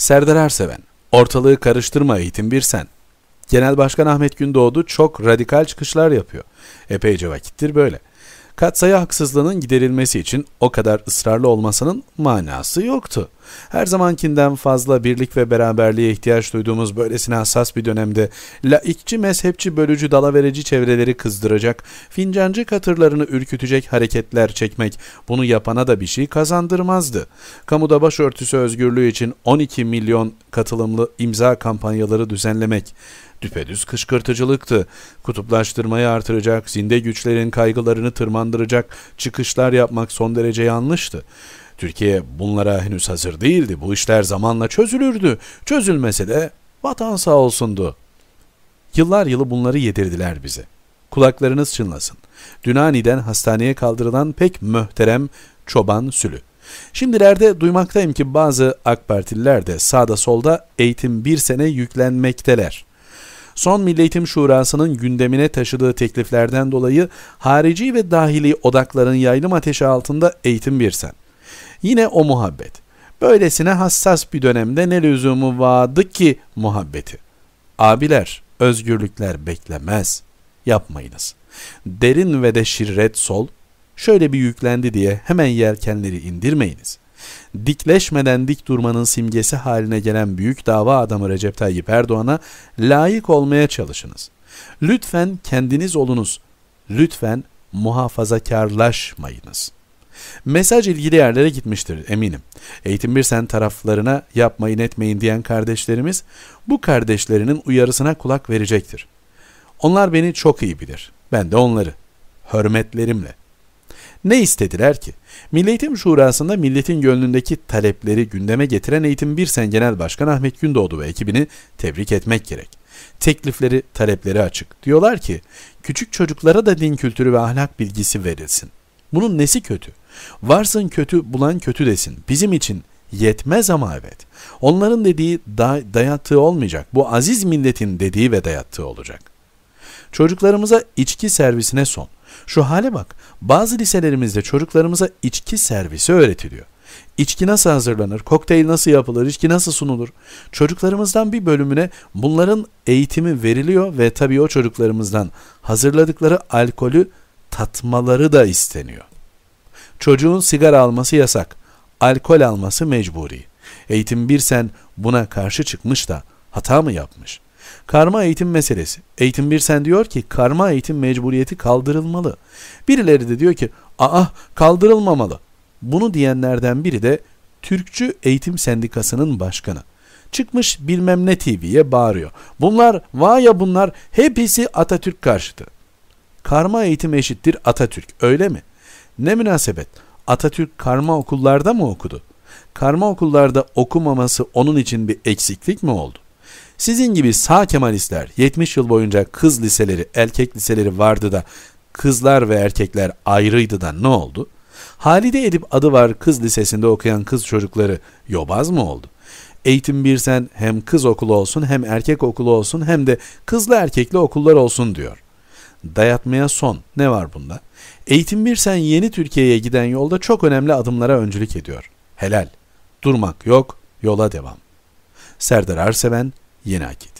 Serdar Erseven, ortalığı karıştırma eğitim bir sen. Genel Başkan Ahmet Gündoğdu çok radikal çıkışlar yapıyor. Epeyce vakittir böyle. Katsayı haksızlığının giderilmesi için o kadar ısrarlı olmasının manası yoktu. Her zamankinden fazla birlik ve beraberliğe ihtiyaç duyduğumuz böylesine hassas bir dönemde laikçi, mezhepçi, bölücü, dalaverici çevreleri kızdıracak, fincancı katırlarını ürkütecek hareketler çekmek bunu yapana da bir şey kazandırmazdı. Kamuda başörtüsü özgürlüğü için 12 milyon katılımlı imza kampanyaları düzenlemek düpedüz kışkırtıcılıktı. Kutuplaştırmayı artıracak, zinde güçlerin kaygılarını tırmandıracak çıkışlar yapmak son derece yanlıştı. Türkiye bunlara henüz hazır değildi. Bu işler zamanla çözülürdü. Çözülmese de vatan sağ olsundu. Yıllar yılı bunları yedirdiler bize. Kulaklarınız çınlasın. Dünani'den hastaneye kaldırılan pek mühterem çoban sülü. Şimdilerde duymaktayım ki bazı AK Partililer de sağda solda eğitim bir sene yüklenmekteler. Son Milli Eğitim Şurası'nın gündemine taşıdığı tekliflerden dolayı harici ve dahili odakların yaylım ateşi altında eğitim bir sen. Yine o muhabbet. Böylesine hassas bir dönemde ne lüzumu vardı ki muhabbeti. Abiler, özgürlükler beklemez. Yapmayınız. Derin ve de şirret sol, şöyle bir yüklendi diye hemen yelkenleri indirmeyiniz. Dikleşmeden dik durmanın simgesi haline gelen büyük dava adamı Recep Tayyip Erdoğan'a layık olmaya çalışınız. Lütfen kendiniz olunuz. Lütfen muhafazakarlaşmayınız.'' Mesaj ilgili yerlere gitmiştir eminim. Eğitim bir sen taraflarına yapmayın etmeyin diyen kardeşlerimiz bu kardeşlerinin uyarısına kulak verecektir. Onlar beni çok iyi bilir. Ben de onları. Hürmetlerimle. Ne istediler ki? Milli Eğitim Şurası'nda milletin gönlündeki talepleri gündeme getiren Eğitim Bir Sen Genel Başkan Ahmet Gündoğdu ve ekibini tebrik etmek gerek. Teklifleri, talepleri açık. Diyorlar ki, küçük çocuklara da din kültürü ve ahlak bilgisi verilsin. Bunun nesi kötü? Varsın kötü bulan kötü desin. Bizim için yetmez ama evet. Onların dediği da dayattığı olmayacak. Bu aziz milletin dediği ve dayattığı olacak. Çocuklarımıza içki servisine son. Şu hale bak. Bazı liselerimizde çocuklarımıza içki servisi öğretiliyor. İçki nasıl hazırlanır, kokteyl nasıl yapılır, içki nasıl sunulur? Çocuklarımızdan bir bölümüne bunların eğitimi veriliyor ve tabii o çocuklarımızdan hazırladıkları alkolü tatmaları da isteniyor. Çocuğun sigara alması yasak, alkol alması mecburi. Eğitim bir sen buna karşı çıkmış da hata mı yapmış? Karma eğitim meselesi. Eğitim bir sen diyor ki karma eğitim mecburiyeti kaldırılmalı. Birileri de diyor ki aa kaldırılmamalı. Bunu diyenlerden biri de Türkçü Eğitim Sendikası'nın başkanı. Çıkmış bilmem ne TV'ye bağırıyor. Bunlar vay ya bunlar hepsi Atatürk karşıtı. Karma eğitim eşittir Atatürk öyle mi? Ne münasebet Atatürk karma okullarda mı okudu? Karma okullarda okumaması onun için bir eksiklik mi oldu? Sizin gibi sağ kemalistler 70 yıl boyunca kız liseleri, erkek liseleri vardı da kızlar ve erkekler ayrıydı da ne oldu? Halide Edip adı var kız lisesinde okuyan kız çocukları yobaz mı oldu? Eğitim bir sen hem kız okulu olsun hem erkek okulu olsun hem de kızlı erkekli okullar olsun diyor. Dayatmaya son. Ne var bunda? Eğitim bir sen yeni Türkiye'ye giden yolda çok önemli adımlara öncülük ediyor. Helal. Durmak yok, yola devam. Serdar Arseven, Yeni Akit